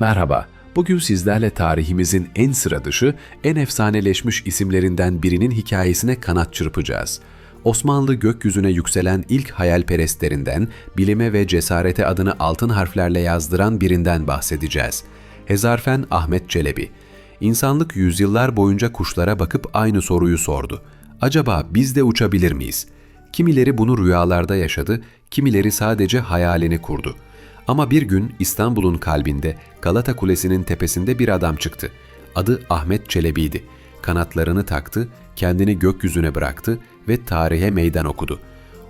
Merhaba, bugün sizlerle tarihimizin en sıra dışı, en efsaneleşmiş isimlerinden birinin hikayesine kanat çırpacağız. Osmanlı gökyüzüne yükselen ilk hayalperestlerinden, bilime ve cesarete adını altın harflerle yazdıran birinden bahsedeceğiz. Hezarfen Ahmet Çelebi. İnsanlık yüzyıllar boyunca kuşlara bakıp aynı soruyu sordu. Acaba biz de uçabilir miyiz? Kimileri bunu rüyalarda yaşadı, kimileri sadece hayalini kurdu.'' Ama bir gün İstanbul'un kalbinde Galata Kulesi'nin tepesinde bir adam çıktı. Adı Ahmet Çelebi'ydi. Kanatlarını taktı, kendini gökyüzüne bıraktı ve tarihe meydan okudu.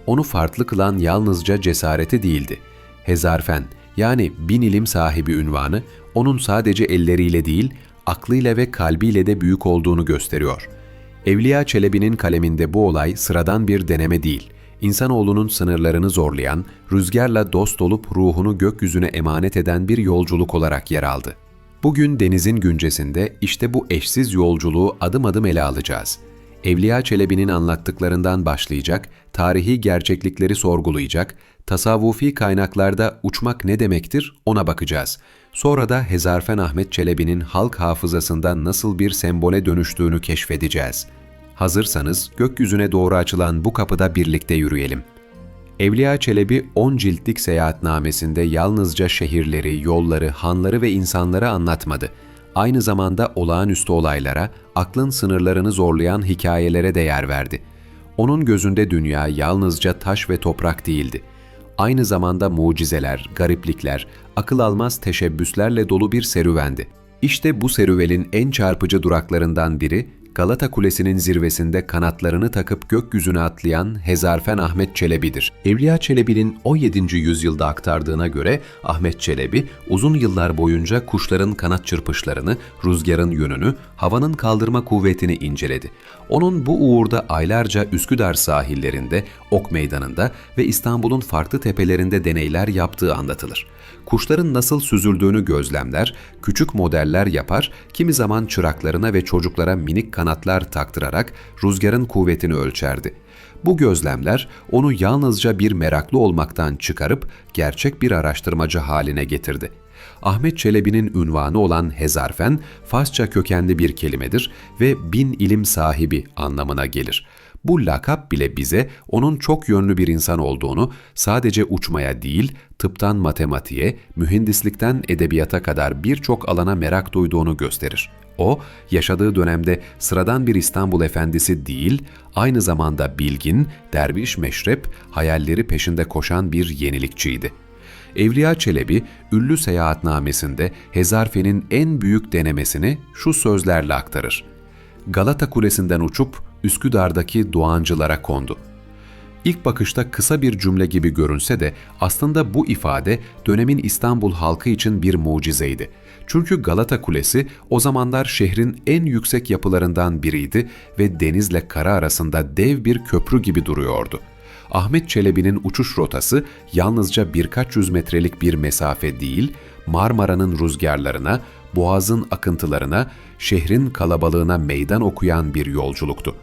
Onu farklı kılan yalnızca cesareti değildi. Hezarfen yani bin ilim sahibi ünvanı onun sadece elleriyle değil, aklıyla ve kalbiyle de büyük olduğunu gösteriyor. Evliya Çelebi'nin kaleminde bu olay sıradan bir deneme değil.'' İnsanoğlunun sınırlarını zorlayan, rüzgarla dost olup ruhunu gökyüzüne emanet eden bir yolculuk olarak yer aldı. Bugün denizin güncesinde işte bu eşsiz yolculuğu adım adım ele alacağız. Evliya Çelebi'nin anlattıklarından başlayacak, tarihi gerçeklikleri sorgulayacak, tasavvufi kaynaklarda uçmak ne demektir ona bakacağız. Sonra da Hezarfen Ahmet Çelebi'nin halk hafızasında nasıl bir sembole dönüştüğünü keşfedeceğiz.'' Hazırsanız gökyüzüne doğru açılan bu kapıda birlikte yürüyelim. Evliya Çelebi 10 ciltlik seyahatnamesinde yalnızca şehirleri, yolları, hanları ve insanları anlatmadı. Aynı zamanda olağanüstü olaylara, aklın sınırlarını zorlayan hikayelere de yer verdi. Onun gözünde dünya yalnızca taş ve toprak değildi. Aynı zamanda mucizeler, gariplikler, akıl almaz teşebbüslerle dolu bir serüvendi. İşte bu serüvenin en çarpıcı duraklarından biri Galata Kulesi'nin zirvesinde kanatlarını takıp gökyüzüne atlayan Hezarfen Ahmet Çelebi'dir. Evliya Çelebi'nin 17. yüzyılda aktardığına göre Ahmet Çelebi uzun yıllar boyunca kuşların kanat çırpışlarını, rüzgarın yönünü, havanın kaldırma kuvvetini inceledi. Onun bu uğurda aylarca Üsküdar sahillerinde, Ok Meydanı'nda ve İstanbul'un farklı tepelerinde deneyler yaptığı anlatılır kuşların nasıl süzüldüğünü gözlemler, küçük modeller yapar, kimi zaman çıraklarına ve çocuklara minik kanatlar taktırarak rüzgarın kuvvetini ölçerdi. Bu gözlemler onu yalnızca bir meraklı olmaktan çıkarıp gerçek bir araştırmacı haline getirdi. Ahmet Çelebi'nin ünvanı olan Hezarfen, Farsça kökenli bir kelimedir ve bin ilim sahibi anlamına gelir. Bu lakap bile bize onun çok yönlü bir insan olduğunu, sadece uçmaya değil, tıptan matematiğe, mühendislikten edebiyata kadar birçok alana merak duyduğunu gösterir. O, yaşadığı dönemde sıradan bir İstanbul efendisi değil, aynı zamanda bilgin, derviş meşrep, hayalleri peşinde koşan bir yenilikçiydi. Evliya Çelebi, ünlü seyahatnamesinde Hezarfe'nin en büyük denemesini şu sözlerle aktarır. Galata Kulesi'nden uçup Üsküdar'daki Doğancılara kondu. İlk bakışta kısa bir cümle gibi görünse de aslında bu ifade dönemin İstanbul halkı için bir mucizeydi. Çünkü Galata Kulesi o zamanlar şehrin en yüksek yapılarından biriydi ve denizle kara arasında dev bir köprü gibi duruyordu. Ahmet Çelebi'nin uçuş rotası yalnızca birkaç yüz metrelik bir mesafe değil, Marmara'nın rüzgarlarına, boğazın akıntılarına, şehrin kalabalığına meydan okuyan bir yolculuktu.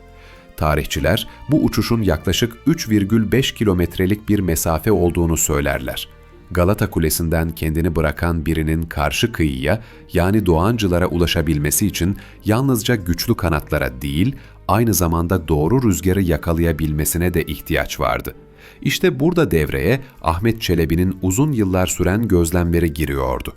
Tarihçiler bu uçuşun yaklaşık 3,5 kilometrelik bir mesafe olduğunu söylerler. Galata Kulesi'nden kendini bırakan birinin karşı kıyıya yani Doğancılara ulaşabilmesi için yalnızca güçlü kanatlara değil, aynı zamanda doğru rüzgarı yakalayabilmesine de ihtiyaç vardı. İşte burada devreye Ahmet Çelebi'nin uzun yıllar süren gözlemleri giriyordu.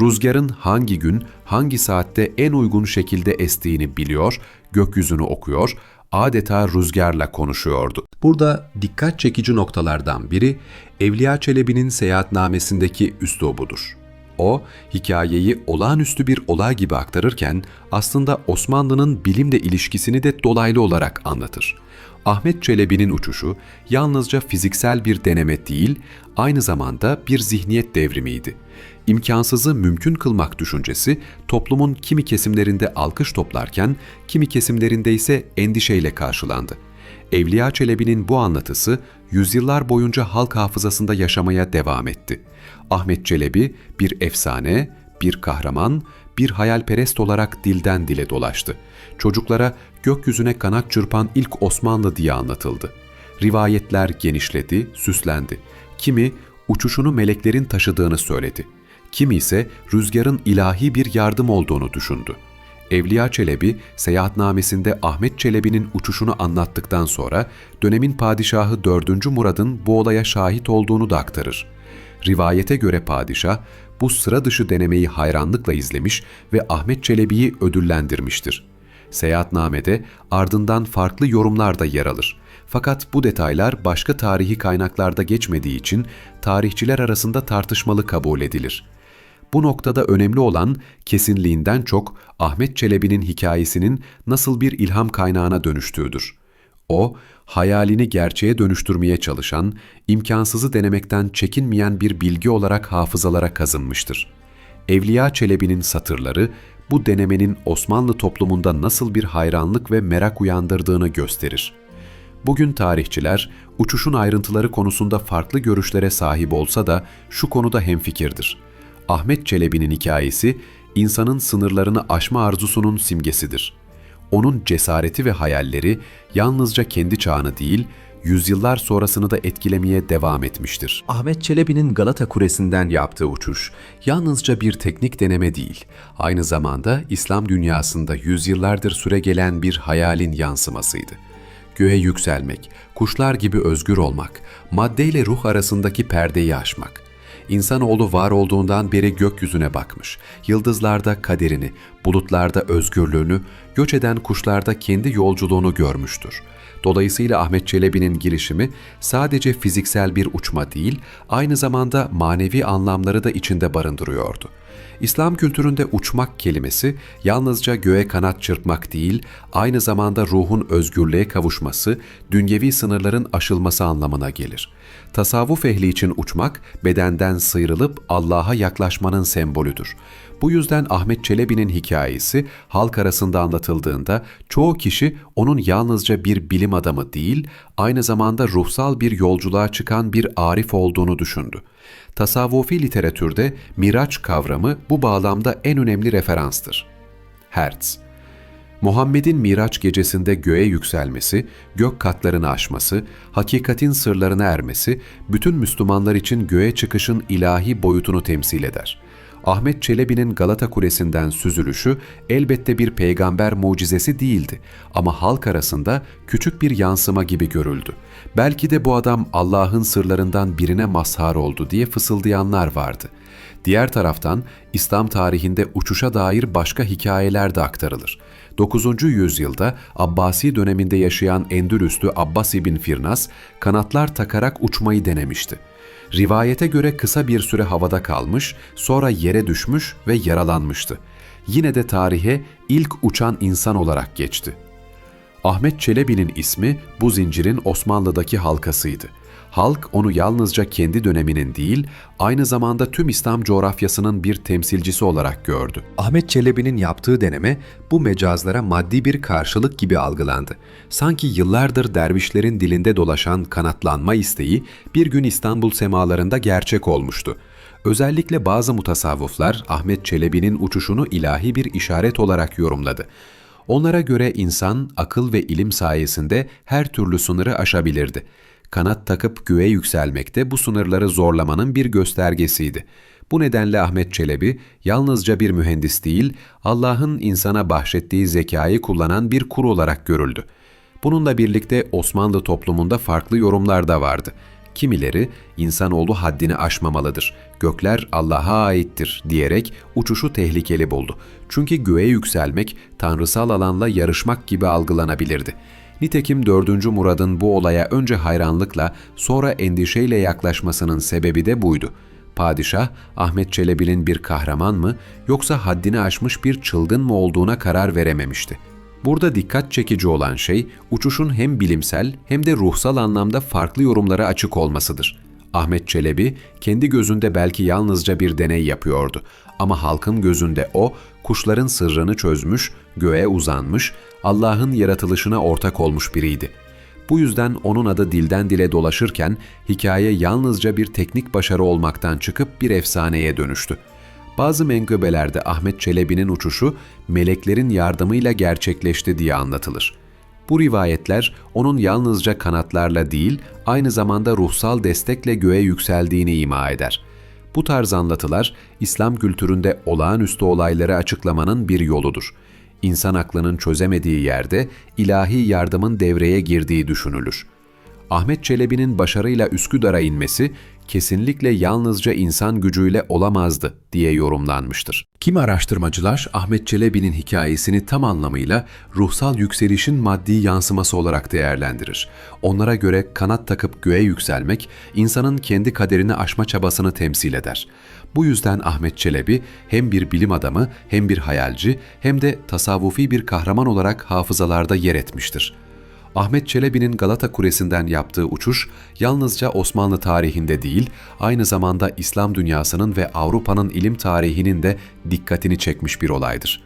Rüzgarın hangi gün, hangi saatte en uygun şekilde estiğini biliyor, gökyüzünü okuyor, adeta rüzgarla konuşuyordu. Burada dikkat çekici noktalardan biri Evliya Çelebi'nin seyahatnamesindeki üslubudur. O, hikayeyi olağanüstü bir olay gibi aktarırken aslında Osmanlı'nın bilimle ilişkisini de dolaylı olarak anlatır. Ahmet Çelebi'nin uçuşu yalnızca fiziksel bir deneme değil, aynı zamanda bir zihniyet devrimiydi. İmkansızı mümkün kılmak düşüncesi toplumun kimi kesimlerinde alkış toplarken, kimi kesimlerinde ise endişeyle karşılandı. Evliya Çelebi'nin bu anlatısı yüzyıllar boyunca halk hafızasında yaşamaya devam etti. Ahmet Çelebi bir efsane, bir kahraman, bir hayalperest olarak dilden dile dolaştı. Çocuklara gökyüzüne kanat çırpan ilk Osmanlı diye anlatıldı. Rivayetler genişledi, süslendi. Kimi uçuşunu meleklerin taşıdığını söyledi. Kimi ise rüzgarın ilahi bir yardım olduğunu düşündü. Evliya Çelebi, seyahatnamesinde Ahmet Çelebi'nin uçuşunu anlattıktan sonra dönemin padişahı 4. Murad'ın bu olaya şahit olduğunu da aktarır. Rivayete göre padişah bu sıra dışı denemeyi hayranlıkla izlemiş ve Ahmet Çelebi'yi ödüllendirmiştir. Seyahatnamede ardından farklı yorumlar da yer alır. Fakat bu detaylar başka tarihi kaynaklarda geçmediği için tarihçiler arasında tartışmalı kabul edilir. Bu noktada önemli olan kesinliğinden çok Ahmet Çelebi'nin hikayesinin nasıl bir ilham kaynağına dönüştüğüdür. O, hayalini gerçeğe dönüştürmeye çalışan, imkansızı denemekten çekinmeyen bir bilgi olarak hafızalara kazınmıştır. Evliya Çelebi'nin satırları, bu denemenin Osmanlı toplumunda nasıl bir hayranlık ve merak uyandırdığını gösterir. Bugün tarihçiler, uçuşun ayrıntıları konusunda farklı görüşlere sahip olsa da şu konuda hemfikirdir. Ahmet Çelebi'nin hikayesi, insanın sınırlarını aşma arzusunun simgesidir. Onun cesareti ve hayalleri yalnızca kendi çağını değil, yüzyıllar sonrasını da etkilemeye devam etmiştir. Ahmet Çelebi'nin Galata Kulesi'nden yaptığı uçuş yalnızca bir teknik deneme değil, aynı zamanda İslam dünyasında yüzyıllardır süregelen bir hayalin yansımasıydı. Göğe yükselmek, kuşlar gibi özgür olmak, maddeyle ruh arasındaki perdeyi aşmak, İnsanoğlu var olduğundan beri gökyüzüne bakmış. Yıldızlarda kaderini, bulutlarda özgürlüğünü, göç eden kuşlarda kendi yolculuğunu görmüştür. Dolayısıyla Ahmet Çelebi'nin girişimi sadece fiziksel bir uçma değil, aynı zamanda manevi anlamları da içinde barındırıyordu. İslam kültüründe uçmak kelimesi yalnızca göğe kanat çırpmak değil, aynı zamanda ruhun özgürlüğe kavuşması, dünyevi sınırların aşılması anlamına gelir. Tasavvuf ehli için uçmak, bedenden sıyrılıp Allah'a yaklaşmanın sembolüdür. Bu yüzden Ahmet Çelebi'nin hikayesi halk arasında anlatıldığında çoğu kişi onun yalnızca bir bilim adamı değil, aynı zamanda ruhsal bir yolculuğa çıkan bir arif olduğunu düşündü. Tasavvufi literatürde miraç kavramı bu bağlamda en önemli referanstır. Hertz Muhammed'in Miraç gecesinde göğe yükselmesi, gök katlarını aşması, hakikatin sırlarına ermesi, bütün Müslümanlar için göğe çıkışın ilahi boyutunu temsil eder. Ahmet Çelebi'nin Galata Kulesi'nden süzülüşü elbette bir peygamber mucizesi değildi ama halk arasında küçük bir yansıma gibi görüldü. Belki de bu adam Allah'ın sırlarından birine mazhar oldu diye fısıldayanlar vardı. Diğer taraftan İslam tarihinde uçuşa dair başka hikayeler de aktarılır. 9. yüzyılda Abbasi döneminde yaşayan Endülüslü Abbas ibn Firnas kanatlar takarak uçmayı denemişti. Rivayete göre kısa bir süre havada kalmış, sonra yere düşmüş ve yaralanmıştı. Yine de tarihe ilk uçan insan olarak geçti. Ahmet Çelebi'nin ismi bu zincirin Osmanlı'daki halkasıydı. Halk onu yalnızca kendi döneminin değil, aynı zamanda tüm İslam coğrafyasının bir temsilcisi olarak gördü. Ahmet Çelebi'nin yaptığı deneme bu mecazlara maddi bir karşılık gibi algılandı. Sanki yıllardır dervişlerin dilinde dolaşan kanatlanma isteği bir gün İstanbul semalarında gerçek olmuştu. Özellikle bazı mutasavvıflar Ahmet Çelebi'nin uçuşunu ilahi bir işaret olarak yorumladı. Onlara göre insan akıl ve ilim sayesinde her türlü sınırı aşabilirdi kanat takıp göğe yükselmekte bu sınırları zorlamanın bir göstergesiydi. Bu nedenle Ahmet Çelebi yalnızca bir mühendis değil, Allah'ın insana bahşettiği zekayı kullanan bir kur olarak görüldü. Bununla birlikte Osmanlı toplumunda farklı yorumlar da vardı. Kimileri insanoğlu haddini aşmamalıdır, gökler Allah'a aittir diyerek uçuşu tehlikeli buldu. Çünkü göğe yükselmek tanrısal alanla yarışmak gibi algılanabilirdi. Nitekim 4. Murad'ın bu olaya önce hayranlıkla sonra endişeyle yaklaşmasının sebebi de buydu. Padişah, Ahmet Çelebi'nin bir kahraman mı yoksa haddini aşmış bir çılgın mı olduğuna karar verememişti. Burada dikkat çekici olan şey uçuşun hem bilimsel hem de ruhsal anlamda farklı yorumlara açık olmasıdır. Ahmet Çelebi kendi gözünde belki yalnızca bir deney yapıyordu ama halkın gözünde o kuşların sırrını çözmüş, göğe uzanmış, Allah'ın yaratılışına ortak olmuş biriydi. Bu yüzden onun adı dilden dile dolaşırken hikaye yalnızca bir teknik başarı olmaktan çıkıp bir efsaneye dönüştü. Bazı menkıbelerde Ahmet Çelebi'nin uçuşu meleklerin yardımıyla gerçekleşti diye anlatılır. Bu rivayetler onun yalnızca kanatlarla değil, aynı zamanda ruhsal destekle göğe yükseldiğini ima eder. Bu tarz anlatılar İslam kültüründe olağanüstü olayları açıklamanın bir yoludur. İnsan aklının çözemediği yerde ilahi yardımın devreye girdiği düşünülür. Ahmet Çelebi'nin başarıyla Üsküdar'a inmesi kesinlikle yalnızca insan gücüyle olamazdı diye yorumlanmıştır. Kimi araştırmacılar Ahmet Çelebi'nin hikayesini tam anlamıyla ruhsal yükselişin maddi yansıması olarak değerlendirir. Onlara göre kanat takıp göğe yükselmek insanın kendi kaderini aşma çabasını temsil eder. Bu yüzden Ahmet Çelebi hem bir bilim adamı hem bir hayalci hem de tasavvufi bir kahraman olarak hafızalarda yer etmiştir. Ahmet Çelebi'nin Galata Kulesi'nden yaptığı uçuş yalnızca Osmanlı tarihinde değil, aynı zamanda İslam dünyasının ve Avrupa'nın ilim tarihinin de dikkatini çekmiş bir olaydır.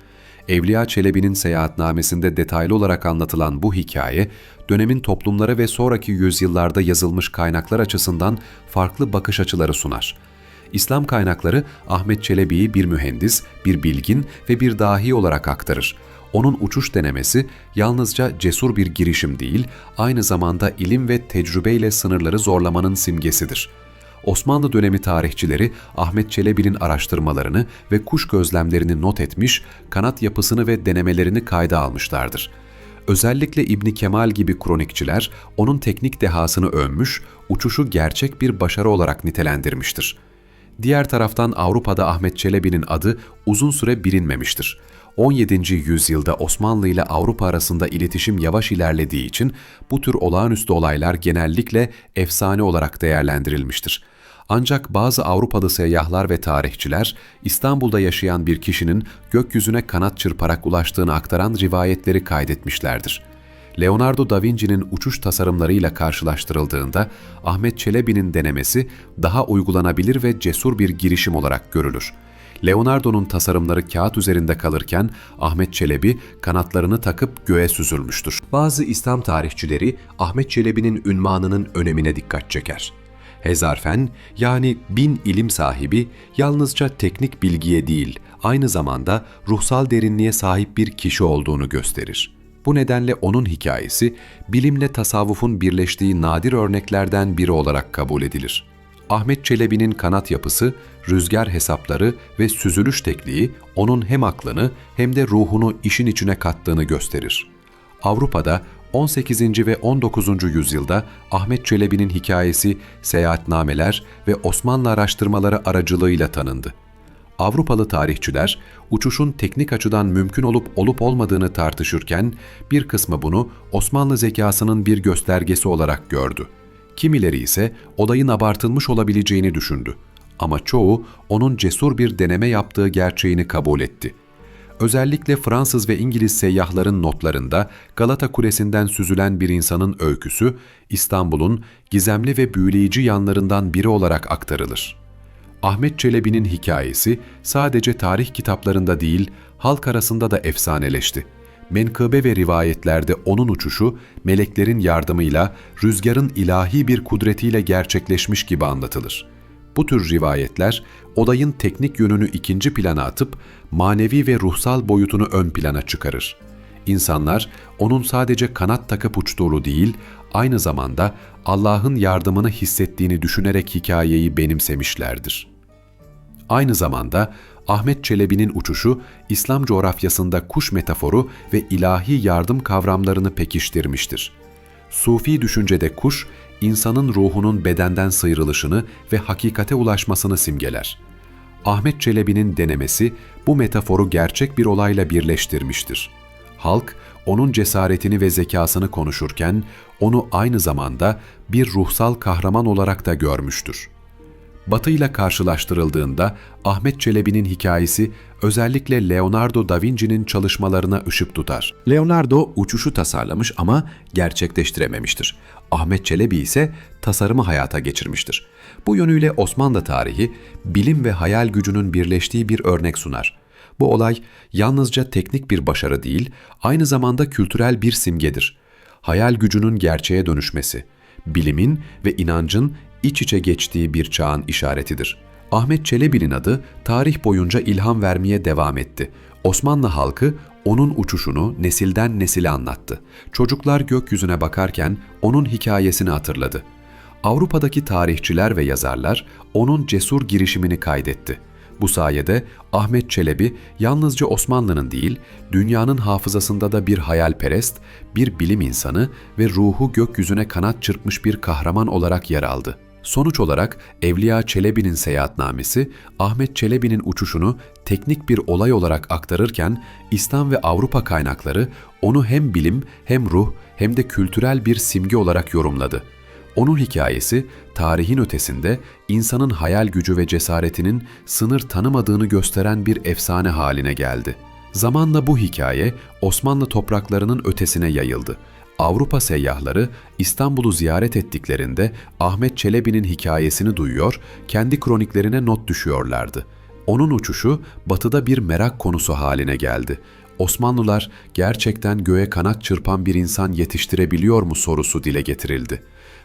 Evliya Çelebi'nin seyahatnamesinde detaylı olarak anlatılan bu hikaye, dönemin toplumları ve sonraki yüzyıllarda yazılmış kaynaklar açısından farklı bakış açıları sunar. İslam kaynakları Ahmet Çelebi'yi bir mühendis, bir bilgin ve bir dahi olarak aktarır onun uçuş denemesi yalnızca cesur bir girişim değil, aynı zamanda ilim ve tecrübeyle sınırları zorlamanın simgesidir. Osmanlı dönemi tarihçileri Ahmet Çelebi'nin araştırmalarını ve kuş gözlemlerini not etmiş, kanat yapısını ve denemelerini kayda almışlardır. Özellikle İbni Kemal gibi kronikçiler onun teknik dehasını övmüş, uçuşu gerçek bir başarı olarak nitelendirmiştir. Diğer taraftan Avrupa'da Ahmet Çelebi'nin adı uzun süre bilinmemiştir. 17. yüzyılda Osmanlı ile Avrupa arasında iletişim yavaş ilerlediği için bu tür olağanüstü olaylar genellikle efsane olarak değerlendirilmiştir. Ancak bazı Avrupalı seyyahlar ve tarihçiler İstanbul'da yaşayan bir kişinin gökyüzüne kanat çırparak ulaştığını aktaran rivayetleri kaydetmişlerdir. Leonardo da Vinci'nin uçuş tasarımlarıyla karşılaştırıldığında Ahmet Çelebi'nin denemesi daha uygulanabilir ve cesur bir girişim olarak görülür. Leonardo'nun tasarımları kağıt üzerinde kalırken Ahmet Çelebi kanatlarını takıp göğe süzülmüştür. Bazı İslam tarihçileri Ahmet Çelebi'nin ünvanının önemine dikkat çeker. Hezarfen yani bin ilim sahibi yalnızca teknik bilgiye değil aynı zamanda ruhsal derinliğe sahip bir kişi olduğunu gösterir. Bu nedenle onun hikayesi bilimle tasavvufun birleştiği nadir örneklerden biri olarak kabul edilir. Ahmet Çelebi'nin kanat yapısı, rüzgar hesapları ve süzülüş tekniği onun hem aklını hem de ruhunu işin içine kattığını gösterir. Avrupa'da 18. ve 19. yüzyılda Ahmet Çelebi'nin hikayesi seyahatnameler ve Osmanlı araştırmaları aracılığıyla tanındı. Avrupalı tarihçiler uçuşun teknik açıdan mümkün olup olup olmadığını tartışırken bir kısmı bunu Osmanlı zekasının bir göstergesi olarak gördü. Kimileri ise olayın abartılmış olabileceğini düşündü. Ama çoğu onun cesur bir deneme yaptığı gerçeğini kabul etti. Özellikle Fransız ve İngiliz seyyahların notlarında Galata Kulesi'nden süzülen bir insanın öyküsü İstanbul'un gizemli ve büyüleyici yanlarından biri olarak aktarılır. Ahmet Çelebi'nin hikayesi sadece tarih kitaplarında değil, halk arasında da efsaneleşti menkıbe ve rivayetlerde onun uçuşu meleklerin yardımıyla rüzgarın ilahi bir kudretiyle gerçekleşmiş gibi anlatılır. Bu tür rivayetler olayın teknik yönünü ikinci plana atıp manevi ve ruhsal boyutunu ön plana çıkarır. İnsanlar onun sadece kanat takıp uçtuğunu değil, aynı zamanda Allah'ın yardımını hissettiğini düşünerek hikayeyi benimsemişlerdir. Aynı zamanda Ahmet Çelebi'nin uçuşu, İslam coğrafyasında kuş metaforu ve ilahi yardım kavramlarını pekiştirmiştir. Sufi düşüncede kuş, insanın ruhunun bedenden sıyrılışını ve hakikate ulaşmasını simgeler. Ahmet Çelebi'nin denemesi bu metaforu gerçek bir olayla birleştirmiştir. Halk, onun cesaretini ve zekasını konuşurken, onu aynı zamanda bir ruhsal kahraman olarak da görmüştür. Batı ile karşılaştırıldığında Ahmet Çelebi'nin hikayesi özellikle Leonardo da Vinci'nin çalışmalarına ışık tutar. Leonardo uçuşu tasarlamış ama gerçekleştirememiştir. Ahmet Çelebi ise tasarımı hayata geçirmiştir. Bu yönüyle Osmanlı tarihi bilim ve hayal gücünün birleştiği bir örnek sunar. Bu olay yalnızca teknik bir başarı değil, aynı zamanda kültürel bir simgedir. Hayal gücünün gerçeğe dönüşmesi, bilimin ve inancın iç içe geçtiği bir çağın işaretidir. Ahmet Çelebi'nin adı tarih boyunca ilham vermeye devam etti. Osmanlı halkı onun uçuşunu nesilden nesile anlattı. Çocuklar gökyüzüne bakarken onun hikayesini hatırladı. Avrupa'daki tarihçiler ve yazarlar onun cesur girişimini kaydetti. Bu sayede Ahmet Çelebi yalnızca Osmanlı'nın değil, dünyanın hafızasında da bir hayalperest, bir bilim insanı ve ruhu gökyüzüne kanat çırpmış bir kahraman olarak yer aldı. Sonuç olarak Evliya Çelebi'nin seyahatnamesi, Ahmet Çelebi'nin uçuşunu teknik bir olay olarak aktarırken, İslam ve Avrupa kaynakları onu hem bilim, hem ruh, hem de kültürel bir simge olarak yorumladı. Onun hikayesi, tarihin ötesinde insanın hayal gücü ve cesaretinin sınır tanımadığını gösteren bir efsane haline geldi. Zamanla bu hikaye Osmanlı topraklarının ötesine yayıldı. Avrupa seyyahları İstanbul'u ziyaret ettiklerinde Ahmet Çelebi'nin hikayesini duyuyor, kendi kroniklerine not düşüyorlardı. Onun uçuşu batıda bir merak konusu haline geldi. Osmanlılar gerçekten göğe kanat çırpan bir insan yetiştirebiliyor mu sorusu dile getirildi.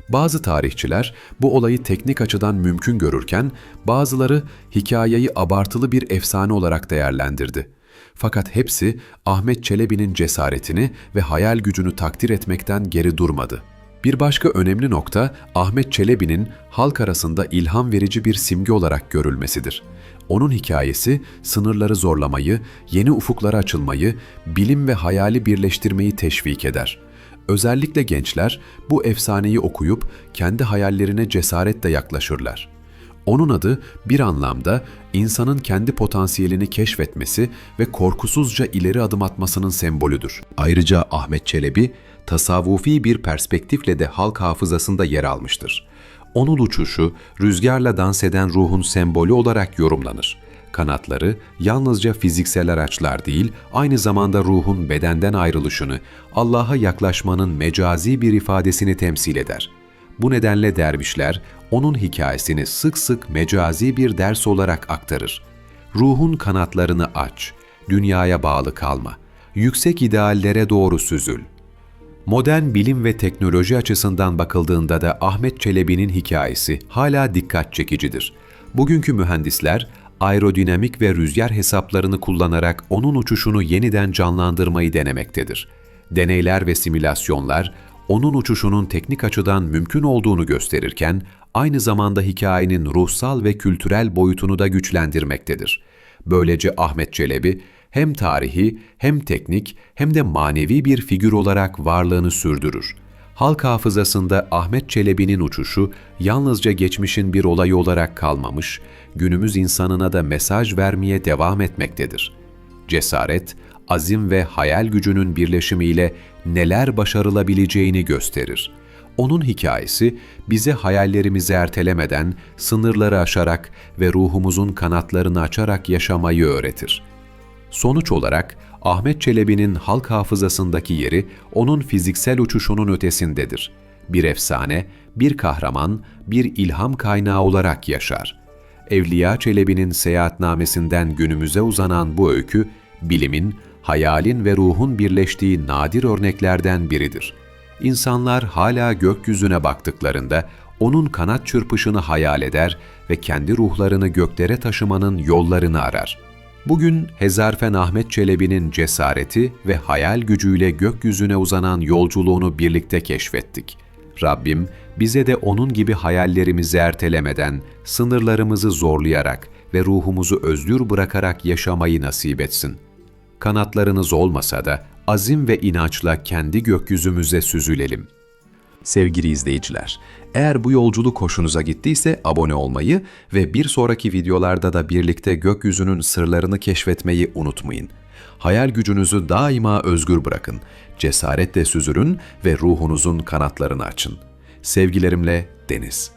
Bazı tarihçiler bu olayı teknik açıdan mümkün görürken bazıları hikayeyi abartılı bir efsane olarak değerlendirdi. Fakat hepsi Ahmet Çelebi'nin cesaretini ve hayal gücünü takdir etmekten geri durmadı. Bir başka önemli nokta Ahmet Çelebi'nin halk arasında ilham verici bir simge olarak görülmesidir. Onun hikayesi sınırları zorlamayı, yeni ufuklara açılmayı, bilim ve hayali birleştirmeyi teşvik eder. Özellikle gençler bu efsaneyi okuyup kendi hayallerine cesaretle yaklaşırlar. Onun adı bir anlamda insanın kendi potansiyelini keşfetmesi ve korkusuzca ileri adım atmasının sembolüdür. Ayrıca Ahmet Çelebi, tasavvufi bir perspektifle de halk hafızasında yer almıştır. Onun uçuşu, rüzgarla dans eden ruhun sembolü olarak yorumlanır. Kanatları yalnızca fiziksel araçlar değil, aynı zamanda ruhun bedenden ayrılışını, Allah'a yaklaşmanın mecazi bir ifadesini temsil eder. Bu nedenle dervişler onun hikayesini sık sık mecazi bir ders olarak aktarır. Ruhun kanatlarını aç, dünyaya bağlı kalma, yüksek ideallere doğru süzül. Modern bilim ve teknoloji açısından bakıldığında da Ahmet Çelebi'nin hikayesi hala dikkat çekicidir. Bugünkü mühendisler aerodinamik ve rüzgar hesaplarını kullanarak onun uçuşunu yeniden canlandırmayı denemektedir. Deneyler ve simülasyonlar onun uçuşunun teknik açıdan mümkün olduğunu gösterirken aynı zamanda hikayenin ruhsal ve kültürel boyutunu da güçlendirmektedir. Böylece Ahmet Çelebi hem tarihi hem teknik hem de manevi bir figür olarak varlığını sürdürür. Halk hafızasında Ahmet Çelebi'nin uçuşu yalnızca geçmişin bir olayı olarak kalmamış, günümüz insanına da mesaj vermeye devam etmektedir. Cesaret, azim ve hayal gücünün birleşimiyle neler başarılabileceğini gösterir. Onun hikayesi bize hayallerimizi ertelemeden, sınırları aşarak ve ruhumuzun kanatlarını açarak yaşamayı öğretir. Sonuç olarak Ahmet Çelebi'nin halk hafızasındaki yeri onun fiziksel uçuşunun ötesindedir. Bir efsane, bir kahraman, bir ilham kaynağı olarak yaşar. Evliya Çelebi'nin seyahatnamesinden günümüze uzanan bu öykü, bilimin, hayalin ve ruhun birleştiği nadir örneklerden biridir. İnsanlar hala gökyüzüne baktıklarında onun kanat çırpışını hayal eder ve kendi ruhlarını göklere taşımanın yollarını arar. Bugün Hezarfen Ahmet Çelebi'nin cesareti ve hayal gücüyle gökyüzüne uzanan yolculuğunu birlikte keşfettik. Rabbim bize de onun gibi hayallerimizi ertelemeden, sınırlarımızı zorlayarak ve ruhumuzu özgür bırakarak yaşamayı nasip etsin. Kanatlarınız olmasa da azim ve inançla kendi gökyüzümüze süzülelim. Sevgili izleyiciler, eğer bu yolculuk hoşunuza gittiyse abone olmayı ve bir sonraki videolarda da birlikte gökyüzünün sırlarını keşfetmeyi unutmayın. Hayal gücünüzü daima özgür bırakın, cesaretle süzürün ve ruhunuzun kanatlarını açın. Sevgilerimle Deniz